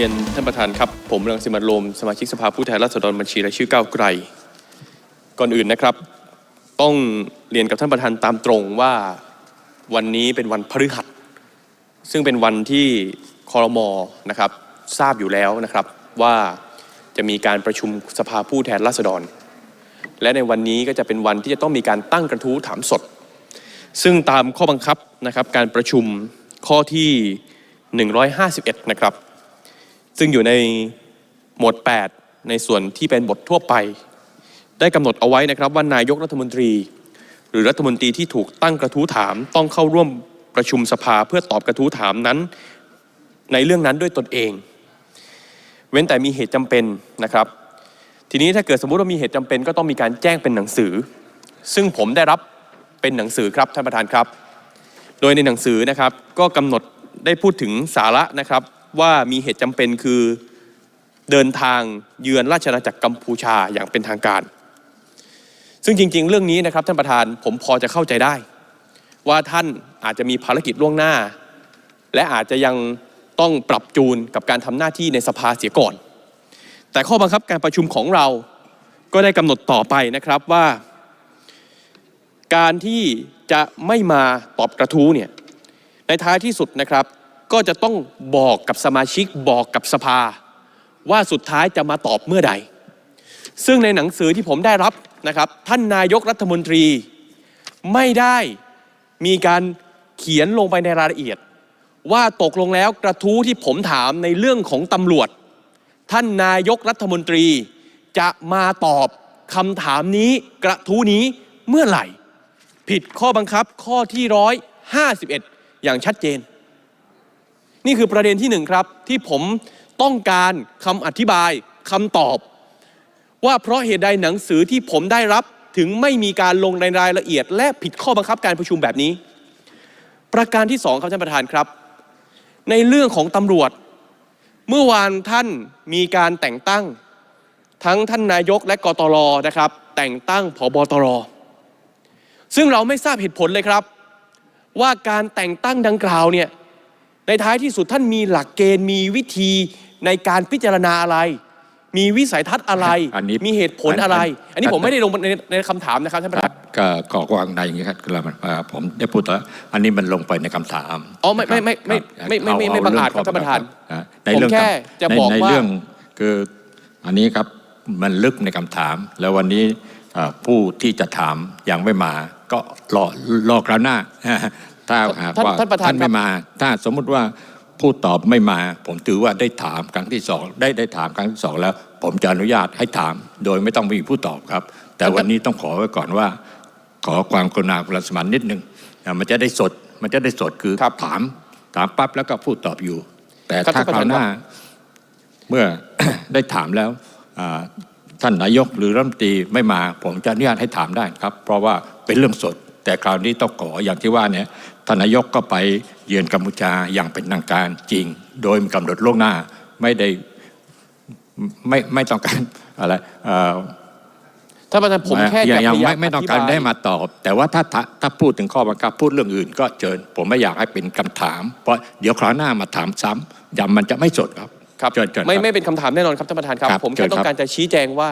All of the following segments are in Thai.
เรียนท่านประธานครับ ผมรังสิมันโรมสมาชิกสภาผู้แทนราษฎรบัญชีรายชื่อก้าวไกล ก่อนอื่นนะครับ ต้องเรียนกับท่านประธานตามตรงว่าวันนี้เป็นวันพฤหัส ซึ่งเป็นวันที่คอรมอนะครับทราบอยู่แล้วนะครับว่าจะมีการประชุมสภาผู้แทนราษฎร และในวันนี้ก็จะเป็นวันที่จะต้องมีการตั้งกระทู้ถามสด ซึ่งตามข้อบังคับนะครับการประชุมข้อที่ 151 นะครับ ซึ่งอยู่ในหมวด 8 ในส่วนที่เป็นบททั่วไป ได้กำหนดเอาไว้นะครับว่านายกรัฐมนตรี หรือรัฐมนตรีที่ถูกตั้งกระทู้ถามต้องเข้าร่วมประชุมสภาเพื่อตอบกระทู้ถามนั้น ในเรื่องนั้นด้วยตนเอง เว้นแต่มีเหตุจำเป็นนะครับ ทีนี้ถ้าเกิดสมมุติว่ามีเหตุจำเป็นก็ต้องมีการแจ้งเป็นหนังสือ ซึ่งผมได้รับเป็นหนังสือครับท่านประธานครับ โดยในหนังสือนะครับก็กำหนดได้พูดถึงสาระนะครับ ว่ามีเหตุจำเป็นคือเดินทางเยือนราชอาณาจักรกัมพูชาอย่างเป็นทางการ ซึ่งจริง ๆ เรื่องนี้นะครับท่านประธานผมพอจะเข้าใจได้ ว่าท่านอาจจะมีภารกิจล่วงหน้า และอาจจะยังต้องปรับจูนกับการทำหน้าที่ในสภาเสียก่อน แต่ข้อบังคับการประชุมของเราก็ได้กำหนดต่อไปนะครับว่า การที่จะไม่มาตอบกระทู้เนี่ยในท้ายที่สุดนะครับ ก็จะต้องบอกกับสมาชิกบอกกับสภา ว่าสุดท้ายจะมาตอบเมื่อใด ซึ่งในหนังสือที่ผมได้รับนะครับ ท่านนายกรัฐมนตรี ไม่ได้มีการเขียนลงไปในรายละเอียด ว่าตกลงแล้วกระทู้ที่ผมถามในเรื่องของตำรวจ ท่านนายกรัฐมนตรีจะมาตอบคำถามนี้กระทู้นี้เมื่อไหร่ ผิดข้อบังคับข้อที่ร้อยห้าสิบเอ็ดอย่างชัดเจน นี่คือประเด็นที่หนึ่งครับ ที่ผมต้องการคำอธิบายคำตอบ ว่าเพราะเหตุใดหนังสือที่ผมได้รับถึงไม่มีการลงในรายละเอียด และผิดข้อบังคับการประชุมแบบนี้ ประการที่สองครับท่านประธานครับ ในเรื่องของตำรวจ เมื่อวานท่านมีการแต่งตั้ง ทั้งท่านนายกและกตรนะครับ แต่งตั้งผบตรซึ่งเราไม่ทราบเหตุผลเลยครับ ว่าการแต่งตั้งดังกล่าวเนี่ย ในท้ายที่สุดท่านมีหลักเกณฑ์มีวิธีในการพิจารณาอะไร มีวิสัยทัศน์อะไร อันนี้มีเหตุผลอะไร อันอันอันนี้ผมไม่ได้ลงในในคำถามนะครับท่านประธานก็ขอความในอย่างนี้ครับคือเราอ่าผมได้พูดแล้วอันนี้มันลงไปในคำถามอ๋อไม่ไม่ไม่ไม่ครับไม่ไม่ไม่ไม่เบังอาจครับเท่านประธานอ่าในผมเรื่องแค่จะในบอกในว่าเรื่องคืออันนี้ครับมันลึกในคำถามแล้ววันนี้อ่าผู้ที่จะถามยังไม่มาก็รอรอคราวหน้า ถ้าหากท่านว่าท่านประธานไม่มา ถ้าสมมุติว่าผู้ตอบไม่มา ผมถือว่าได้ถามครั้งที่สองได้ได้ถามครั้งที่สองแล้ว ผมจะอนุญาตให้ถาม โดยไม่ต้องมีผู้ตอบครับ แต่วันนี้ต้องขอไว้ก่อนว่า ขอความกรุณาคุณสมานนิดหนึ่งอะมันจะได้สดมันจะได้สดคือครับถามถามปั๊บแล้วก็พูดตอบอยู่ แต่ครับถ้าท่านประคราธานวหน้าเมื่อได้ถามแล้วอ่าท่านนายกหรือรัฐมนตรีไม่มา ผมจะอนุญาตให้ถามได้ครับ เพราะว่าเป็นเรื่องสด แต่คราวนี้ต้องขออย่างที่ว่าเนี่ย ท่านนายกก็ไปเยือนกัมพูชาอย่างเป็นทางการจริง โดยมีกำหนดล่วงหน้าไม่ได้ไม่ไม่ต้องการอะไรเอ่อท่านประธานผมแค่ยัจะงยังพยายาไม่มไม่ต้องธิการบยได้มาตอบ แต่ว่าถ้าถ้าถ้าพูดถึงข้อบังคับพูดเรื่องอื่น ก็เชิญผมไม่อยากให้เป็นคำถาม เพราะเดี๋ยวคราวหน้ามาถามซ้ำย้ำมันจะไม่สดครับครับเชิญเชิญไม่ครับไม่เป็นคำถามแน่นอนครับท่านประธานครับครับผมเชิแค่ญต้องครับการจะชี้แจงว่า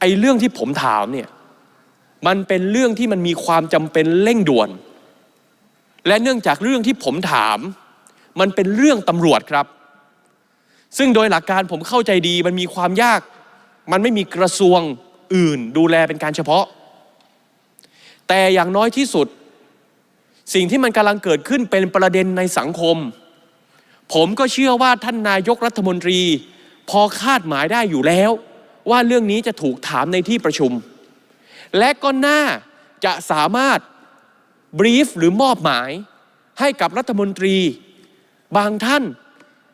ไอ้เรื่องที่ผมถามเนี่ย มันเป็นเรื่องที่มันมีความจำเป็นเร่งด่วน และเนื่องจากเรื่องที่ผมถาม มันเป็นเรื่องตำรวจครับ ซึ่งโดยหลักการผมเข้าใจดีมันมีความยาก มันไม่มีกระทรวงอื่นดูแลเป็นการเฉพาะ แต่อย่างน้อยที่สุด สิ่งที่มันกำลังเกิดขึ้นเป็นประเด็นในสังคม ผมก็เชื่อว่าท่านนายกรัฐมนตรี พอคาดหมายได้อยู่แล้ว ว่าเรื่องนี้จะถูกถามในที่ประชุม และก็น่าจะสามารถ บรีฟหรือมอบหมายให้กับรัฐมนตรี บางท่าน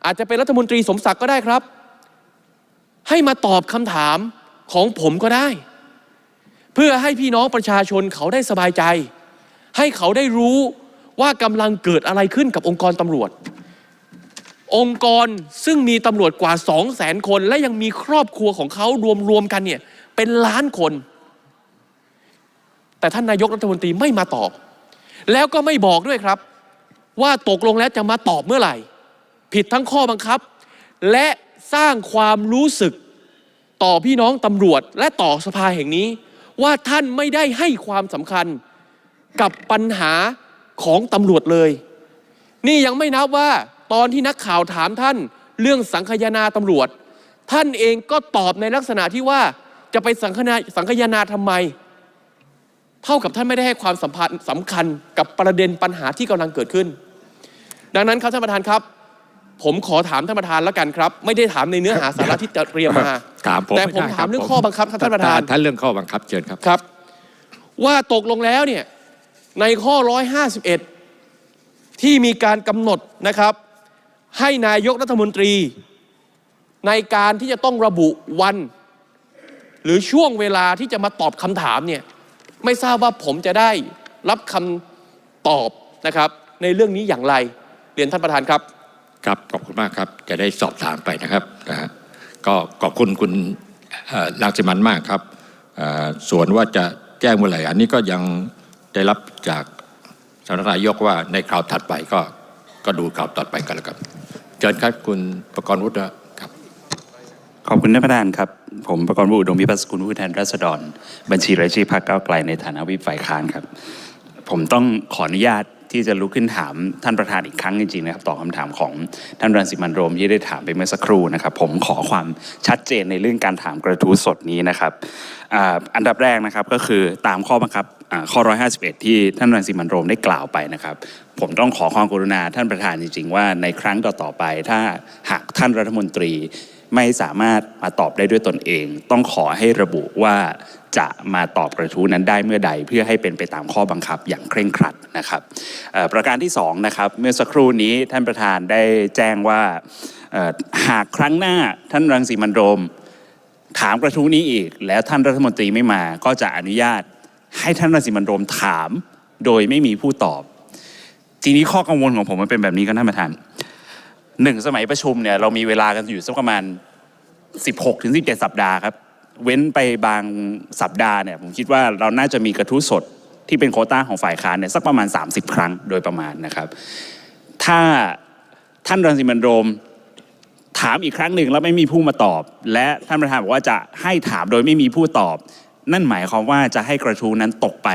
อาจจะเป็นรัฐมนตรีสมศักดิ์ก็ได้ครับ ให้มาตอบคำถามของผมก็ได้ เพื่อให้พี่น้องประชาชนเขาได้สบายใจ ให้เขาได้รู้ว่ากำลังเกิดอะไรขึ้นกับองค์กรตำรวจ องค์กรซึ่งมีตำรวจกว่า 2 0 0แสนคน และยังมีครอบครัวของเขารวมๆกันเนี่ยเป็นล้านคน แต่ท่านนายกรัฐมนตรีไม่มาตอบ แล้วก็ไม่บอกด้วยครับ ว่าตกลงแล้วจะมาตอบเมื่อไหร่ ผิดทั้งข้อบังคับ และสร้างความรู้สึกต่อพี่น้องตำรวจและต่อสภาแห่งนี้ ว่าท่านไม่ได้ให้ความสำคัญกับปัญหาของตำรวจเลย นี่ยังไม่นับว่าตอนที่นักข่าวถามท่านเรื่องสังคยนาตำรวจ ท่านเองก็ตอบในลักษณะที่ว่าจะไปสังคยนาสังคยนาทำไม เท่ากับท่านไม่ได้ให้ความสัมพันธ์สำคัญกับประเด็นปัญหาที่กำลังเกิดขึ้น ดังนั้นครับท่านประธานครับ ผมขอถามท่านประธานแล้วกันครับ ไม่ได้ถามในเนื้อหาสาระที่เตรียมมาถามผมแต่ไได้ผมคถามบเรื่องข้อบังคับครับท่านประธานท่านเรื่องข้อบังคับเชิญครับครับ ว่าตกลงแล้วเนี่ยในข้อ 151 ที่มีการกำหนดนะครับ ให้นายกรัฐมนตรี ในการที่จะต้องระบุวัน หรือช่วงเวลาที่จะมาตอบคำถามเนี่ย ไม่ทราบว่าผมจะได้รับคำตอบนะครับ ในเรื่องนี้อย่างไรเรียนท่านประธานครับครับขอบคุณมากครับ จะได้สอบถามไปนะครับนะฮะก็ขอบคุณคุณลังสิมันมากครับส่วนว่าจะแจ้งเมื่อไหร่อันนี้ก็ยังได้รับจากสำนักนายกว่าในคราวถัดไปก็ก็ดูคราวต่อไปกันแล้วครับเชิญครับคุณประกรณ์วุฒิ ขอบคุณท่านประธานครับ ผมประกรณ์บุอุดมพิพัฒน์สกุลผู้แทนราษฎร บัญชีรายชื่อพรรคก้าวไกลในฐานะวิปฝ่ายค้านครับ ผมต้องขออนุญาตที่จะลุกขึ้นถามท่านประธานอีกครั้งจริงๆนะครับต่อบคำถามของท่านรังสิมันโรมที่ได้ถามไปเมื่อสักครู่นะครับ ผมขอความชัดเจนในเรื่องการถามกระทู้สดนี้นะครับอันดับแรกนะครับก็คือตามข้อบังคับอ่าข้อ 151 ที่ท่านรังสิมันโรมได้กล่าวไปนะครับ ผมต้องขอความกรุณาท่านประธานจริง ๆ ว่าในครั้งต่อๆไป ถ้าหากท่านรัฐมนตรี ไม่สามารถมาตอบได้ด้วยตนเอง ต้องขอให้ระบุว่าจะมาตอบกระทู้นั้นได้เมื่อใดเพื่อให้เป็นไปตามข้อบังคับอย่างเคร่งครัดนะครับประการที่สองนะครับเมื่อสักครู่นี้ท่านประธานได้แจ้งว่าหากครั้งหน้าท่านรังสีมันโรม ถามกระทู้นี้อีก แล้วท่านรัฐมนตรีไม่มา ก็จะอนุญาตให้ท่านรังสีมันโรมถาม โดยไม่มีผู้ตอบ ทีนี้ข้อกังวลของผมมันเป็นแบบนี้ครับท่านประธาน หนึ่งสมัยประชุมเนี่ยเรามีเวลากันอยู่สักประมาณ 16ถึง17 สัปดาห์ครับ เว้นไปบางสัปดาห์เนี่ยผมคิดว่าเราน่าจะมีกระทู้สดที่เป็นโคต้าของฝ่ายค้านเนี่ยสักประมาณ 30 ครั้งโดยประมาณนะครับ ถ้าท่านรังสิมันโรมถามอีกครั้งหนึ่งแล้วไม่มีผู้มาตอบ และท่านประธานบอกว่าจะให้ถามโดยไม่มีผู้ตอบ นั่นหมายความว่าจะให้กระทู้นั้นตกไป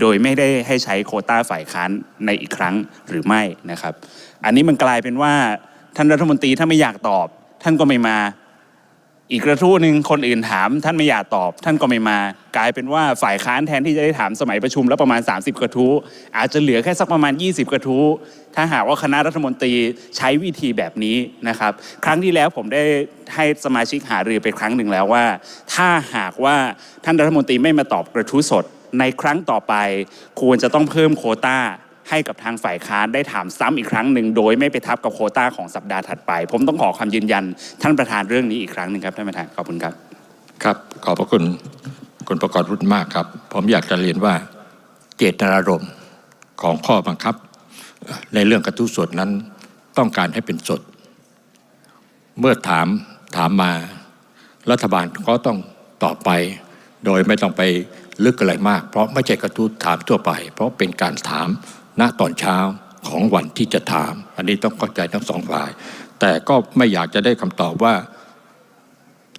โดยไม่ได้ให้ใช้โคต้าฝ่ายค้านในอีกครั้งหรือไม่นะครับ อันนี้มันกลายเป็นว่าท่านรัฐมนตรีถ้าไม่อยากตอบ ท่านก็ไม่มา อีกกระทู้หนึ่งคนอื่นถาม ท่านไม่อยากตอบ ท่านก็ไม่มา กลายเป็นว่าฝ่ายค้านแทนที่จะได้ถามสมัยประชุมแล้วประมาณ 30 กระทู้ อาจจะเหลือแค่สักประมาณ 20 กระทู้ ถ้าหากว่าคณะรัฐมนตรีใช้วิธีแบบนี้นะครับ ครั้งที่แล้วผมได้ให้สมาชิกหารือไปครั้งหนึ่งแล้วว่า ถ้าหากว่าท่านรัฐมนตรีไม่มาตอบกระทู้สด ในครั้งต่อไปควรจะต้องเพิ่มโคต้าให้กับทางฝ่ายค้านได้ถามซ้ำอีกครั้งหนึ่งโดยไม่ไปทับกับโคต้าของสัปดาห์ถัดไป ผมต้องขอคำยืนยัน ท่านประธานเรื่องนี้อีกครั้งหนึ่งครับท่านประธานขอบคุณครับครับ ขอบพระคุณคุณประกอบรุษมากครับ ผมอยากจะเรียนว่าเจตนารมณ์ของข้อบังคับ ในเรื่องกระทู้สดนั้นต้องการให้เป็นสด เมื่อถามถามมารัฐบาลก็ต้องตอบไป โดยไม่ต้องไป ลึกอะไรมาก เพราะไม่ใช่กระทู้ถามทั่วไป เพราะเป็นการถามณตอนเช้าของวันที่จะถาม อันนี้ต้องเข้าใจทั้งสองฝ่าย แต่ก็ไม่อยากจะได้คำตอบว่า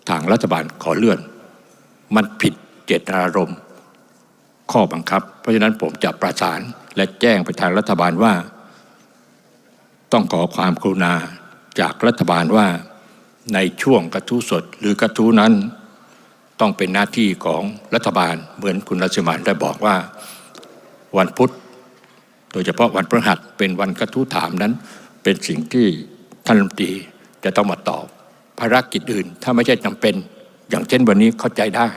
ทางรัฐบาลขอเลื่อน มันผิดเจตนารมณ์ข้อบังคับ เพราะฉะนั้นผมจะประสานและแจ้งไปทางรัฐบาลว่า ต้องขอความกรุณาจากรัฐบาลว่าในช่วงกระทู้สดหรือกระทู้นั้น ต้องเป็นหน้าที่ของรัฐบาลเหมือนคุณรัชมานได้บอกว่าวันพุธ โดยเฉพาะวันพฤหัสเป็นวันกระทู้ถามนั้น เป็นสิ่งที่ท่านรัฐมนตรีจะต้องมาตอบภารกิจอื่น ถ้าไม่ใช่จำเป็น อย่างเช่นวันนี้เข้าใจได้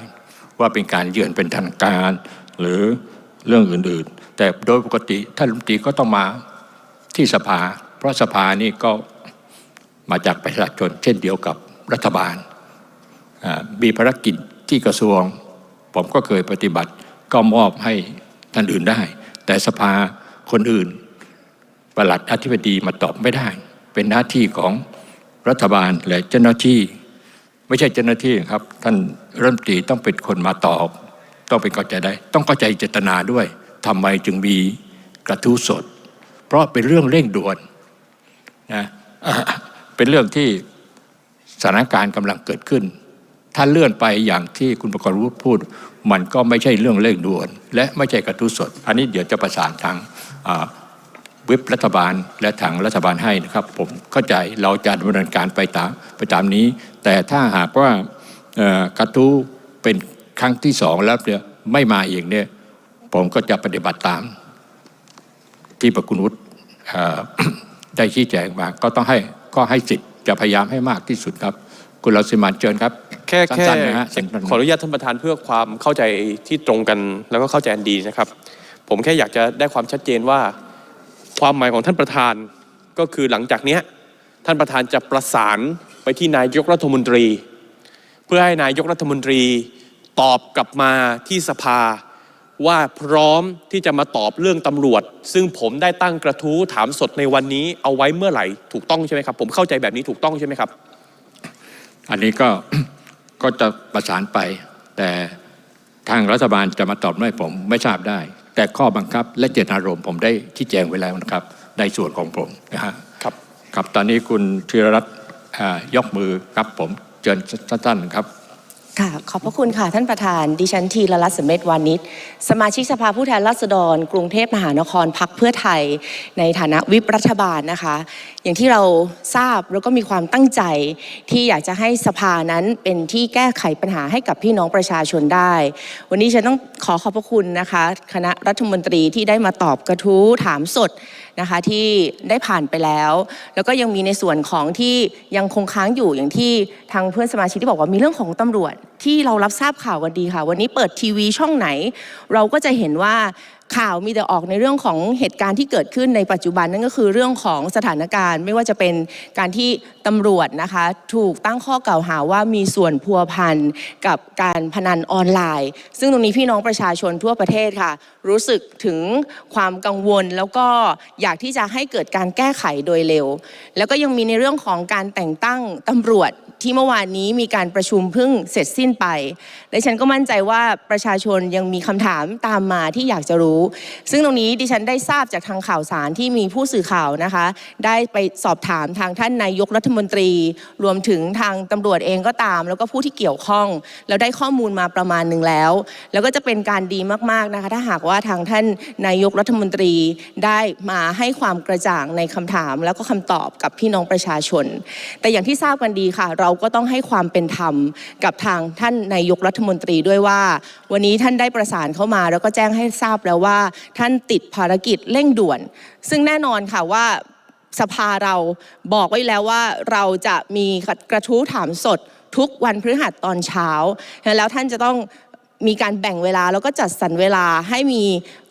ว่าเป็นการเยือนเป็นทางการ หรือเรื่องอื่นๆ แต่โดยปกติท่านรัฐมนตรีก็ต้องมาที่สภา เพราะสภานี่ก็มาจากประชาชนเช่นเดียวกับรัฐบาล มีภารกิจ ที่กระทรวง ผมก็เคยปฏิบัติ ก็มอบให้ท่านอื่นได้ แต่สภาคนอื่นประหลัดอธิบดีมาตอบไม่ได้ เป็นหน้าที่ของรัฐบาลและเจ้าหน้าที่ ไม่ใช่เจ้าหน้าที่ครับ ท่านรัฐมนตรีต้องเป็นคนมาตอบ ต้องเป็นเข้าใจได้ ต้องเข้าใจเจตนาด้วยทำไมจึงมีกระทู้สด เพราะเป็นเรื่องเร่งด่วนนะเป็นเรื่องที่สถานการณ์กำลังเกิดขึ้น ถ้าเลื่อนไปอย่างที่คุณประกรณ์วุฒิพูด มันก็ไม่ใช่เรื่องเร่งด่วน และไม่ใช่กระทู้สด อันนี้เดี๋ยวจะประสานทางเว็บรัฐบาลและทางรัฐบาลให้นะครับ ผมเข้าใจเราจะดำเนินการไปตามไปตามนี้ แต่ถ้าหากว่ากระทู้เป็นครั้งที่สองแล้วเนี่ยไม่มาเอีกเนี่ยผมก็จะปฏิบัติตาม ที่ประคุณวุฒิได้ชี้แจงมาก็ต้องให้ก็ให้สิทธิ์จะพยายามให้มากที่สุดครับ คุณรังสิมันต์เชิญครับแค่แค่สั้นๆนะฮะสั้นๆ ขออนุญาตท่านประธานเพื่อความเข้าใจที่ตรงกันแล้วก็เข้าใจอันดีนะครับ ผมแค่อยากจะได้ความชัดเจนว่า ความหมายของท่านประธานก็คือหลังจากเนี้ยท่านประธานจะประสานไปที่นายกรัฐมนตรี เพื่อให้นายกรัฐมนตรีตอบกลับมาที่สภา ว่าพร้อมที่จะมาตอบเรื่องตำรวจ ซึ่งผมได้ตั้งกระทู้ถามสดในวันนี้เอาไว้เมื่อไหร่ถูกต้องใช่ไหมครับ ผมเข้าใจแบบนี้ถูกต้องใช่ไหมครับ อันนี้ก็ก็จะประสานไป แต่ทางรัฐบาลจะมาตอบให้ผมไม่ทราบได้ แต่ข้อบังคับและเจตนารมณ์ผมได้ที่แจงไว้แล้วนะครับ ในส่วนของผมนะฮะครับครับตอนนี้คุณธีรรัตน์อ่ายกมือครับผมเชิญสั้นๆครับ ค่ะ ขอบพระคุณค่ะ ท่านประธาน ดิฉันทีละลัตสมเม็ดวานิชสมาชิกสภาผู้แทนราษฎร กรุงเทพมหานครพักเพื่อไทย ในฐานะวิปรัฐบาลนะคะ อย่างที่เราทราบแล้วก็มีความตั้งใจ ที่อยากจะให้สภานั้นเป็นที่แก้ไขปัญหาให้กับพี่น้องประชาชนได้ วันนี้ฉันต้องขอขอบพระคุณนะคะ คณะรัฐมนตรีที่ได้มาตอบกระทู้ถามสด นะคะที่ได้ผ่านไปแล้ว แล้วก็ยังมีในส่วนของที่ยังคงค้างอยู่อย่างที่ทางเพื่อนสมาชิกที่บอกว่ามีเรื่องของตำรวจที่เรารับทราบข่าวกันดีค่ะ วันนี้เปิดทีวีช่องไหน เราก็จะเห็นว่า ข่าวมีแต่ออกในเรื่องของเหตุการณ์ที่เกิดขึ้นในปัจจุบันนั่นก็คือเรื่องของสถานการณ์ ไม่ว่าจะเป็นการที่ตำรวจนะคะถูกตั้งข้อกล่าวหาว่ามีส่วนพัวพันกับการพนันออนไลน์ ซึ่งตรงนี้พี่น้องประชาชนทั่วประเทศค่ะ รู้สึกถึงความกังวลแล้วก็อยากที่จะให้เกิดการแก้ไขโดยเร็ว แล้วก็ยังมีในเรื่องของการแต่งตั้งตำรวจที่เมื่อวานนี้มีการประชุมเพิ่งเสร็จสิ้นไป และฉันก็มั่นใจว่าประชาชนยังมีคำถามตามมาที่อยากจะรู้ ซึ่งตรงนี้ดิฉันได้ทราบจากทางข่าวสารที่มีผู้สื่อข่าวนะคะ ได้ไปสอบถามทางท่านนายกรัฐมนตรี รวมถึงทางตำรวจเองก็ตาม แล้วก็ผู้ที่เกี่ยวข้อง แล้วได้ข้อมูลมาประมาณหนึ่งแล้ว แล้วก็จะเป็นการดีมากๆนะคะ ถ้าหากว่าทางท่านนายกรัฐมนตรีได้มาให้ความกระจ่างในคำถาม แล้วก็คำตอบกับพี่น้องประชาชน แต่อย่างที่ทราบกันดีค่ะ เราก็ต้องให้ความเป็นธรรมกับทางท่านนายกรัฐมนตรีด้วยว่า วันนี้ท่านได้ประสานเข้ามา แล้วก็แจ้งให้ทราบแล้วว่า ท่านติดภารกิจเร่งด่วน ซึ่งแน่นอนค่ะว่าสภาเราบอกไว้แล้วว่าเราจะมีกระทู้ถามสดทุกวันพฤหัสตอนเช้า แล้วท่านจะต้องมีการแบ่งเวลาแล้วก็จัดสรรเวลาให้มี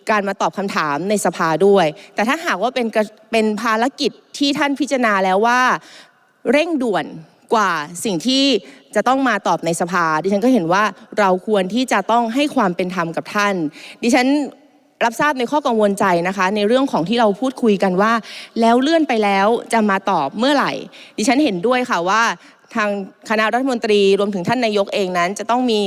การมาตอบคำถามในสภาด้วย แต่ถ้าหากว่าเป็นเป็นภารกิจที่ท่านพิจารณาแล้วว่าเร่งด่วน กว่าสิ่งที่จะต้องมาตอบในสภา ดิฉันก็เห็นว่าเราควรที่จะต้องให้ความเป็นธรรมกับท่าน ดิฉันรับทราบในข้อกังวลใจนะคะ ในเรื่องของที่เราพูดคุยกันว่า แล้วเลื่อนไปแล้วจะมาตอบเมื่อไหร่ ดิฉันเห็นด้วยค่ะว่า ทางคณะรัฐมนตรีรวมถึงท่านนายกเองนั้น จะต้องมี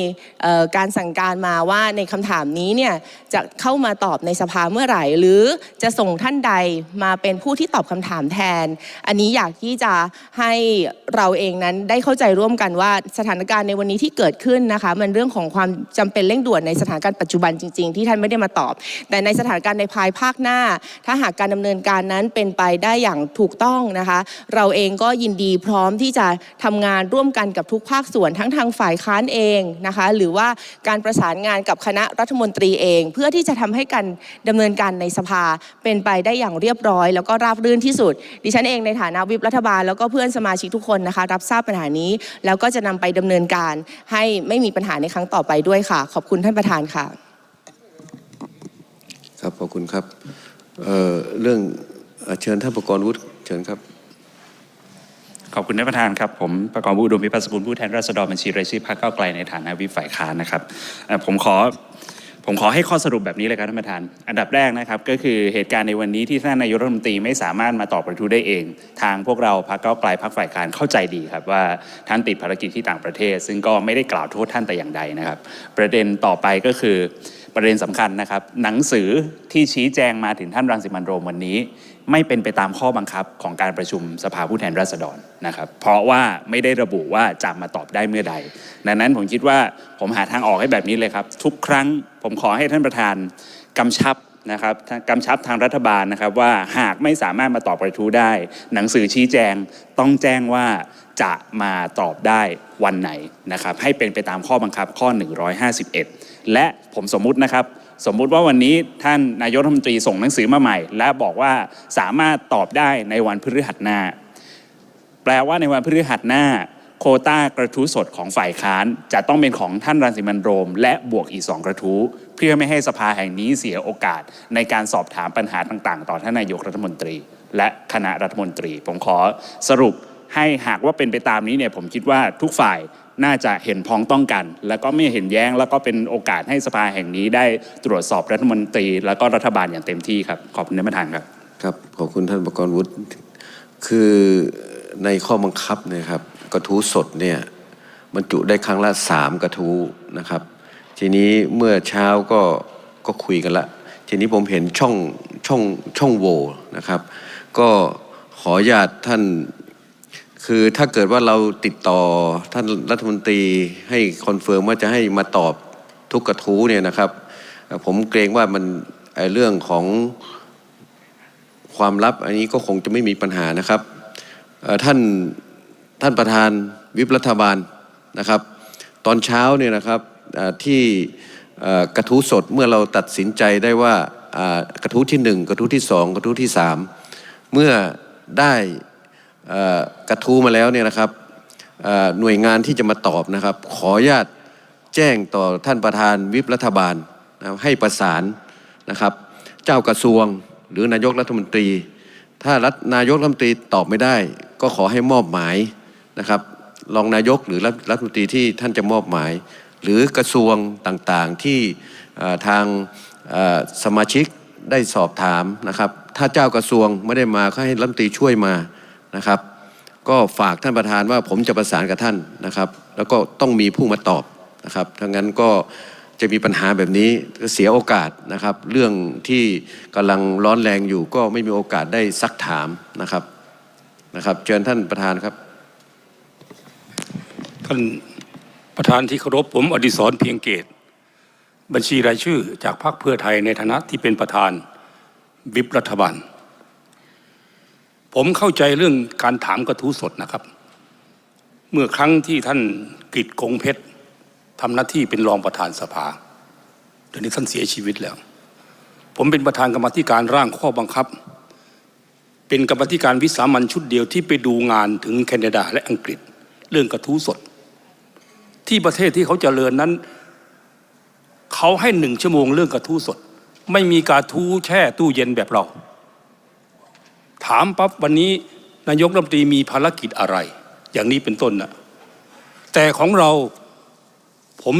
การสั่งการมาว่าในคำถามนี้เนี่ยจะเข้ามาตอบในสภาเมื่อไหร่ หรือจะส่งท่านใดมาเป็นผู้ที่ตอบคำถามแทน อันนี้อยากที่จะให้เราเองนั้นได้เข้าใจร่วมกันว่าสถานการณ์ในวันนี้ที่เกิดขึ้นนะคะมันเรื่องของความจำเป็นเร่งด่วนในสถานการณ์ปัจจุบันจริง ๆ ที่ท่านไม่ได้มาตอบ แต่ในสถานการณ์ในภายภาคหน้า ถ้าหากการดำเนินการนั้นเป็นไปได้อย่างถูกต้องนะคะ เราเองก็ยินดีพร้อมที่จะททำงานร่วมกันกับทุกภาคส่วนทั้งทางฝ่ายค้านเองนะคะ หรือว่าการประสานงานกับคณะรัฐมนตรีเอง เพื่อที่จะทำให้การดำเนินการในสภาเป็นไปได้อย่างเรียบร้อย แล้วก็ราบรื่นที่สุด ดิฉันเองในฐานะวิปรัฐบาล แล้วก็เพื่อนสมาชิกทุกคนนะคะ รับทราบปัญหานี้ แล้วก็จะนำไปดำเนินการให้ไม่มีปัญหาในครั้งต่อไปด้วยค่ะ ขอบคุณท่านประธานค่ะ ครับขอบคุณครับเเรื่องเอเชิญท่านประกรณ์วุฒิเชิญครับ ขอบคุณท่านประธานครับ ผมประกอบวุฒิอุดมพิพัฒน์สกุลผู้แทนราษฎรบัญชีรายชื่อพรรคก้าวไกลในฐานะวิปฝ่ายค้านนะครับผมขอผมขอให้ข้อสรุปแบบนี้เลยครับท่านประธาน อันดับแรกนะครับก็คือเหตุการณ์ในวันนี้ที่ท่านนายกรัฐมนตรีไม่สามารถมาตอบกระทู้ได้เอง ทางพวกเราพรรคก้าวไกลพรรคฝ่ายค้านเข้าใจดีครับว่าท่านติดภารกิจที่ต่างประเทศ ซึ่งก็ไม่ได้กล่าวโทษท่านแต่อย่างใดนะครับ ประเด็นต่อไปก็คือประเด็นสำคัญนะครับ หนังสือที่ชี้แจงมาถึงท่านรังสิมันโรมวันนี้ ไม่เป็นไปตามข้อบังคับของการประชุมสภาผู้แทนราษฎรนะครับ เพราะว่าไม่ได้ระบุว่าจะมาตอบได้เมื่อใด ดังนั้นผมคิดว่าผมหาทางออกให้แบบนี้เลยครับ ทุกครั้งผมขอให้ท่านประธานกำชับนะครับกำชับทางรัฐบาลนะครับว่าหากไม่สามารถมาตอบกระทู้ได้ หนังสือชี้แจงต้องแจ้งว่าจะมาตอบได้วันไหนนะครับให้เป็นไปตามข้อบังคับข้อ 151 และผมสมมุตินะครับ สมมุติว่าวันนี้ท่านนายกรัฐมนตรีส่งหนังสือมาใหม่ และบอกว่าสามารถตอบได้ในวันพฤหัสหน้า แปลว่าในวันพฤหัสหน้า โคต้ากระทู้สดของฝ่ายค้าน จะต้องเป็นของท่านรังสิมันโรม และบวกอีกสองกระทู้เพื่อไม่ให้สภาแห่งนี้เสียโอกาส ในการสอบถามปัญหาต่างๆ ต่อท่านนายกรัฐมนตรี และคณะรัฐมนตรี ผมขอสรุปให้หากว่าเป็นไปตามนี้เนี่ยผมคิดว่าทุกฝ่าย น่าจะเห็นพ้องต้องกัน แล้วก็ไม่เห็นแย้ง แล้วก็เป็นโอกาสให้สภาแห่งนี้ได้ตรวจสอบรัฐมนตรี แล้วก็รัฐบาลอย่างเต็มที่ครับ ขอบคุณท่านประธานครับครับขอบคุณท่านประกรณ์วุฒิคือในข้อบังคับเนยครับ กระทู้สดเนี่ยบรรจุได้ครั้งละสามกระทู้นะครับ ทีนี้เมื่อเช้าก็ก็คุยกันละ ทีนี้ผมเห็นช่องช่องช่องโหว่นะครับ ก็ขออนุญาตท่าน คือถ้าเกิดว่าเราติดต่อท่านรัฐมนตรีให้คอนเฟิร์มว่าจะให้มาตอบทุกกระทู้เนี่ยนะครับ ผมเกรงว่ามันเอ่อเรื่องของความลับอันนี้ก็คงจะไม่มีปัญหานะครับท่านท่านประธานวิปรัฐบาลนะครับ ตอนเช้าเนี่ยนะครับที่กระทู้สดเมื่อเราตัดสินใจได้ว่ากระทู้ที่หนึ่งกระทู้ที่สองกระทู้ที่สามเมื่อได้ กระทู้มาแล้วเนี่ยนะครับหน่วยงานที่จะมาตอบนะครับ ขออนุญาตแจ้งต่อท่านประธานวิปรัฐบาลนะให้ประสานนะครับ เจ้ากระทรวงหรือนายกรัฐมนตรี ถ้ารัฐนายกรัฐมนตรีตอบไม่ได้ ก็ขอให้มอบหมายนะครับรองนายกหรือรัฐรัฐมนตรีที่ท่านจะมอบหมาย หรือกระทรวงต่างๆที่ทางสมาชิกได้สอบถามนะครับ ถ้าเจ้ากระทรวงไม่ได้มาก็ให้รัฐมนตรีช่วยมา นะครับ ก็ฝากท่านประธานว่าผมจะประสานกับท่านนะครับ แล้วก็ต้องมีผู้มาตอบนะครับทั้งนั้นก็จะมีปัญหาแบบนี้ก็เสียโอกาสนะครับ เรื่องที่กำลังร้อนแรงอยู่ก็ไม่มีโอกาสได้ซักถามนะครับนะครับ เชิญท่านประธานครับ ท่านประธานที่เคารพผมอดิศรเพียงเกต บัญชีรายชื่อจากพรรคเพื่อไทยในฐานะที่เป็นประธานวิปรัฐบาล ผมเข้าใจเรื่องการถามกระทู้สดนะครับ เมื่อครั้งที่ท่านกิตคงเพชรทำหน้าที่เป็นรองประธานสภาเดี๋ยวนี้ท่านเสียชีวิตแล้ว ผมเป็นประธานกรรมธิการร่างข้อบังคับ เป็นกรรมธิการวิสามันชุดเดียวที่ไปดูงานถึงแคนาดาและอังกฤษ เรื่องกระทู้สด ที่ประเทศที่เขาเจริญนั้น เขาให้หนึ่งชั่วโมงเรื่องกระทู้สด ไม่มีกระทู้แช่ตู้เย็นแบบเรา ถามปั๊บวันนี้นายกรัฐมนตรีมีภารกิจอะไร อย่างนี้เป็นต้นนะแต่ของเราผม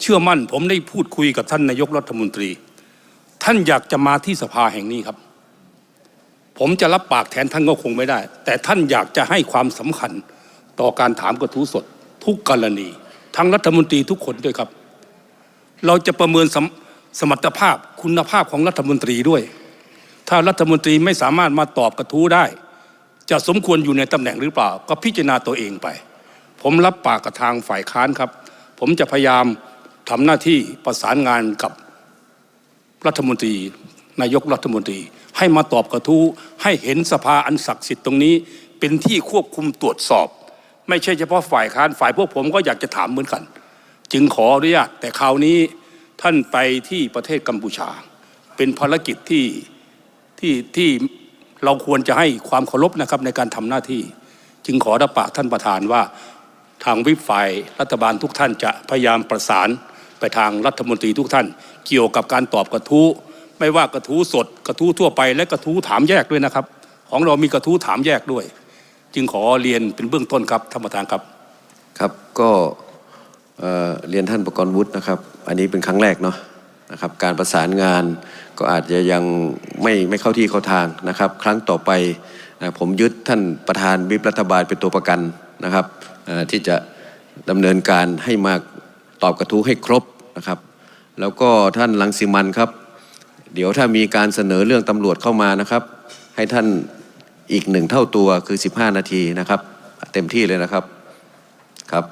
เชื่อมั่น ผมได้พูดคุยกับท่านนายกรัฐมนตรี ท่านอยากจะมาที่สภาแห่งนี้ครับ ผมจะรับปากแทนท่านก็คงไม่ได้ แต่ท่านอยากจะให้ความสำคัญต่อการถามกระทู้สด ทุกกรณี ทั้งรัฐมนตรีทุกคนด้วยครับ เราจะประเมินสมสมรรถภาพคุณภาพของรัฐมนตรีด้วย ถ้ารัฐมนตรีไม่สามารถมาตอบกระทู้ได้ จะสมควรอยู่ในตำแหน่งหรือเปล่า ก็พิจารณาตัวเองไป ผมรับปากกับทางฝ่ายค้านครับ ผมจะพยายามทำหน้าที่ประสานงานกับรัฐมนตรี นายกรัฐมนตรี ให้มาตอบกระทู้ให้เห็นสภาอันศักดิ์สิทธิ์ตรงนี้ เป็นที่ควบคุมตรวจสอบ ไม่ใช่เฉพาะฝ่ายค้านฝ่ายพวกผมก็อยากจะถามเหมือนกัน จึงขออนุญาตแต่คราวนี้ท่านไปที่ประเทศกัมพูชา เป็นภารกิจที่ ที่ที่เราควรจะให้ความเคารพนะครับในการทำหน้าที่ จึงขอรับปากท่านประธานว่าทางวิปฝ่ายรัฐบาลทุกท่านจะพยายามประสานไปทางรัฐมนตรีทุกท่าน เกี่ยวกับการตอบกระทู้ไม่ว่ากระทู้สดกระทู้ทั่วไป และกระทู้ถามแยกด้วยนะครับ ของเรามีกระทู้ถามแยกด้วย จึงขอเรียนเป็นเบื้องต้นครับท่านประธานครับครับก็เอ่อเรียนท่านประกรณ์วุฒินะครับ อันนี้เป็นครั้งแรกเนาะนะครับการประสานงาน ก็อาจจะยังไม่ไม่เข้าที่เข้าทางนะครับ ครั้งต่อไปนะผมยึดท่านประธานวิปรัฐบาลเป็นตัวประกันนะครับที่จะดำเนินการให้มาตอบกระทู้ให้ครบนะครับ แล้วก็ท่านลังสิมันครับ เดี๋ยวถ้ามีการเสนอเรื่องตำรวจเข้ามานะครับ ให้ท่านอีกหนึ่งเท่าตัวคือ 15 นาทีนะครับ เต็มที่เลยนะครับครับ